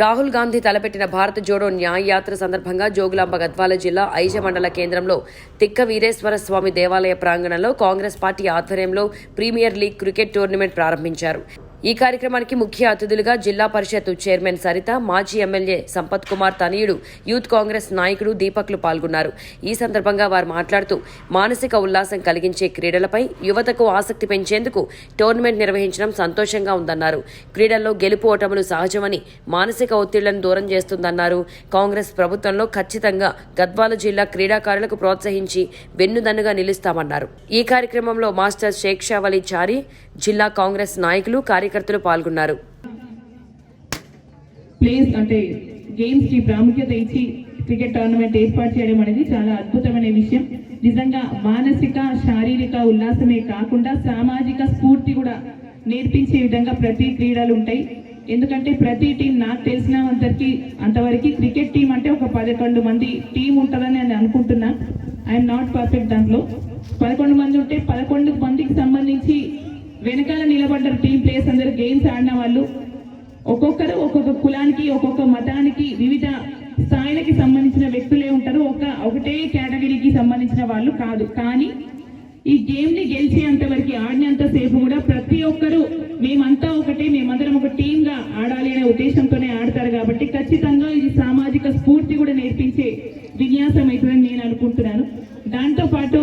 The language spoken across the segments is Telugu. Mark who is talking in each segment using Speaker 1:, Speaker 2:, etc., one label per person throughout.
Speaker 1: రాహుల్ గాంధీ తలపెట్టిన భారత్ జోడో న్యాయ యాత్ర సందర్భంగా జోగులాంబ గద్వాల జిల్లా ఐజ మండల కేంద్రంలో తిక్క వీరేశ్వర స్వామి దేవాలయ ప్రాంగణంలో కాంగ్రెస్ పార్టీ ఆధ్వర్యంలో ప్రీమియర్ లీగ్ క్రికెట్ టోర్నమెంట్ ప్రారంభించారు. ఈ కార్యక్రమానికి ముఖ్య అతిథులుగా జిల్లా పరిషత్ చైర్మన్ సరిత మాజీ ఎమ్మెల్యే సంపత్ కుమార్ తనయుడు యూత్ కాంగ్రెస్ నాయకుడు దీపక్లు పాల్గొన్నారు. ఈ సందర్భంగా వారు మాట్లాడుతూ మానసిక ఉల్లాసం కలిగించే క్రీడలపై యువతకు ఆసక్తి పెంచేందుకు టోర్నమెంట్ నిర్వహించడం సంతోషంగా ఉందన్నారు. క్రీడల్లో గెలుపు ఓటములు సహజమని మానసిక ఒత్తిళ్ళను దూరం చేస్తుందన్నారు. కాంగ్రెస్ ప్రభుత్వంలో ఖచ్చితంగా గద్వాల జిల్లా క్రీడాకారులకు ప్రోత్సహించి వెన్నుదన్నుగా నిలుస్తామన్నారు. ఈ కార్యక్రమంలో మాస్టర్ షేక్ షావలి చారి జిల్లా కాంగ్రెస్ నాయకులు కార్యకర్తలు పాల్గొన్నారు.
Speaker 2: ప్లేస్ అంటే గేమ్స్కి ప్రాముఖ్యత ఇచ్చి క్రికెట్ టోర్నమెంట్ ఏర్పాటు చేయడం అనేది చాలా అద్భుతమైన విషయం. నిజంగా మానసిక శారీరక ఉల్లాసమే కాకుండా సామాజిక స్ఫూర్తి కూడా నేర్పించే విధంగా ప్రతి క్రీడలు ఉంటాయి. ఎందుకంటే ప్రతి టీం నాకు తెలిసిన అంతరికి అంతవరకు క్రికెట్ టీం అంటే ఒక పదకొండు మంది టీం ఉంటుందని నేను అనుకుంటున్నా. ఐఎమ్ నాట్ పర్ఫెక్ట్ దాంట్లో. పదకొండు మంది ఉంటే పదకొండు మందికి సంబంధించి వెనకాల నిలబడ్డారు టీం ప్లేయర్స్ అందరు గేమ్స్ ఆడిన వాళ్ళు. ఒక్కొక్కరు ఒక్కొక్క కులానికి ఒక్కొక్క మతానికి వివిధ స్థాయిలకి సంబంధించిన వ్యక్తులే ఉంటారు. ఒక ఒకటే కేటగిరీకి సంబంధించిన వాళ్ళు కాదు. కానీ ఈ గేమ్ని గెలిచేంత వరకు ఆడినంత సేపు కూడా ప్రతి ఒక్కరు మేమంతా ఒకటే మేమందరం ఒక టీంగా ఆడాలి అనే ఉద్దేశంతోనే ఆడతారు కాబట్టి ఖచ్చితంగా ఇది సామాజిక స్ఫూర్తి కూడా నేర్పించే విన్యాసం అవుతుందని నేను అనుకుంటున్నాను. దాంతో పాటు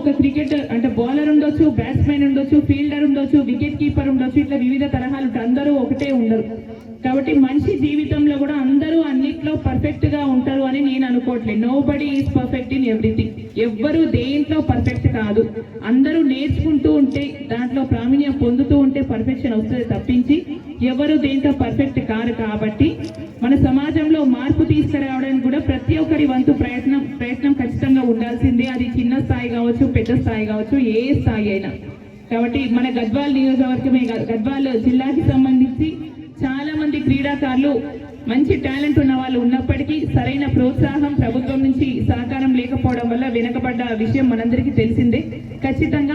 Speaker 2: ఒక క్రికెటర్ అంటే బౌలర్ ఉండొచ్చు బ్యాట్స్మెన్ ఉండొచ్చు ఫీల్డర్ ఉండొచ్చు వికెట్ కీపర్ ఉండొచ్చు ఇట్లా వివిధ తరహాలు అందరూ ఒకటే ఉండరు. కాబట్టి మనిషి జీవితంలో కూడా అందరూ అన్నిట్లో పర్ఫెక్ట్గా ఉంటారు అని నేను అనుకోవట్లేదు. Nobody is perfect in everything ఎవ్వరు దేంట్లో పర్ఫెక్ట్ కాదు. అందరూ నేర్చుకుంటూ ఉంటే దాంట్లో ప్రావీణ్యం పొందుతూ ఉంటే పర్ఫెక్షన్ వస్తుంది తప్పించి ఎవరు దేంట్లో పర్ఫెక్ట్ కారు కాబట్టి మన సమాజంలో మార్పు తీసుకురావడానికి కూడా ప్రతి ఒక్కరి వంతు ప్రయత్నం ప్రయత్నం ఖచ్చితంగా ఉండాల్సిందే. అది చిన్న స్థాయి కావచ్చు పెద్ద స్థాయి కావచ్చు ఏ స్థాయి అయినా. కాబట్టి మన గద్వాల్ నియోజకవర్గమే కాదు గద్వాల్ జిల్లాకి సంబంధించి చాలా మంది క్రీడాకారులు మంచి టాలెంట్ ఉన్న వాళ్ళు ఉన్నప్పటికీ సరైన ప్రోత్సాహం ప్రభుత్వం నుంచి సహకారం లేకపోవడం వల్ల వెనకబడ్డ విషయం మనందరికీ తెలిసిందే. ఖచ్చితంగా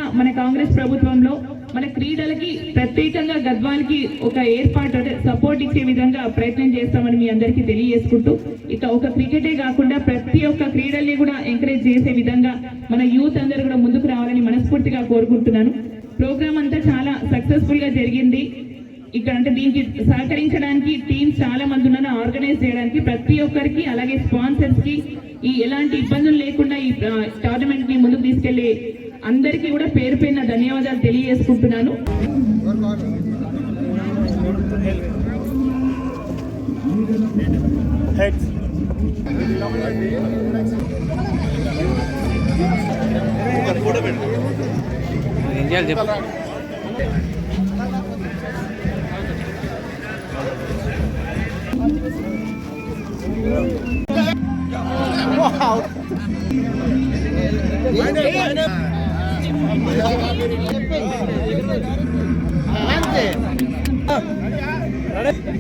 Speaker 2: ప్రభుత్వంలో మన క్రీడలకి ప్రత్యేకంగా గద్వాలకి ఒక ఏర్పాటు అంటే సపోర్ట్ ఇచ్చే విధంగా ప్రయత్నం చేస్తామని మీ అందరికీ తెలియజేసుకుంటూ ఇక ఒక క్రికెటే కాకుండా ప్రతి ఒక్క క్రీడల్ని కూడా ఎంకరేజ్ చేసే విధంగా మన యూత్ అందరూ కూడా ముందుకు రావాలని మనస్ఫూర్తిగా కోరుకుంటున్నాను. ప్రోగ్రామ్ అంతా చాలా సక్సెస్ఫుల్గా జరిగింది. ఇక్కడ అంటే దీనికి సహకరించడానికి టీమ్స్ చాలా మంది ఉన్నాను ఆర్గనైజ్ చేయడానికి ప్రతి ఒక్కరికి అలాగే స్పాన్సర్స్కి ఈ ఎలాంటి ఇబ్బందులు లేకుండా ఈ టోర్నమెంట్ని ముందుకు తీసుకెళ్ళే అందరికీ కూడా పేరు పైన ధన్యవాదాలు తెలియజేసుకుంటున్నాను
Speaker 3: Heads. Ready?